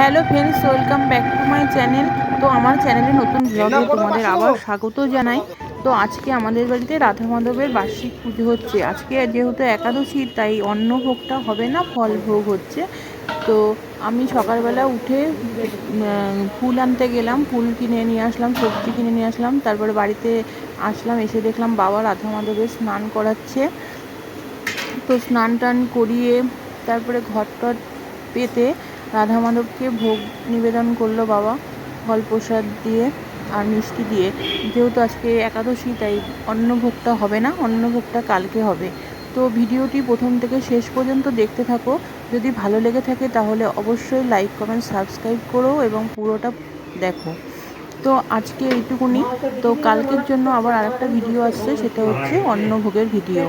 Hello friends welcome back to my channel তো আমার চ্যানেলে নতুন ব্লগে তোমাদের আবার স্বাগত জানাই। তো আজকে আমাদের বাড়িতে রাধা মাধবের বার্ষিক পুজো হচ্ছে। আজকে যেহেতু একাদশী তাই অন্ন ভোগটা হবে না ফল ভোগ হচ্ছে। তো আমি সকালবেলা উঠে ফুল আনতে গেলাম ফুল কিনে নিয়ে আসলাম সবজি কিনে নিয়ে আসলাম। তারপরে বাড়িতে আসলাম এসে দেখলাম বাবা রাধা মাধবের স্নান করাচ্ছে। তো স্নান টান করিয়ে তারপরে ঘর টর পেতে রাধা মাধবকে ভোগ নিবেদন করল বাবা ফল প্রসাদ দিয়ে আর মিষ্টি দিয়ে। যেহেতু আজকে একাদশী, তাই অন্নভোগটা হবে না, অন্নভোগটা কালকে হবে। তো ভিডিওটি প্রথম থেকে শেষ পর্যন্ত দেখতে থাকো। যদি ভালো লেগে থাকে তাহলে অবশ্যই লাইক কমেন্ট সাবস্ক্রাইব করো এবং পুরোটা দেখো। তো আজকে এইটুকুনি। তো কালকের জন্য আবার আরেকটা ভিডিও আসছে, সেটা হচ্ছে অন্নভোগের ভিডিও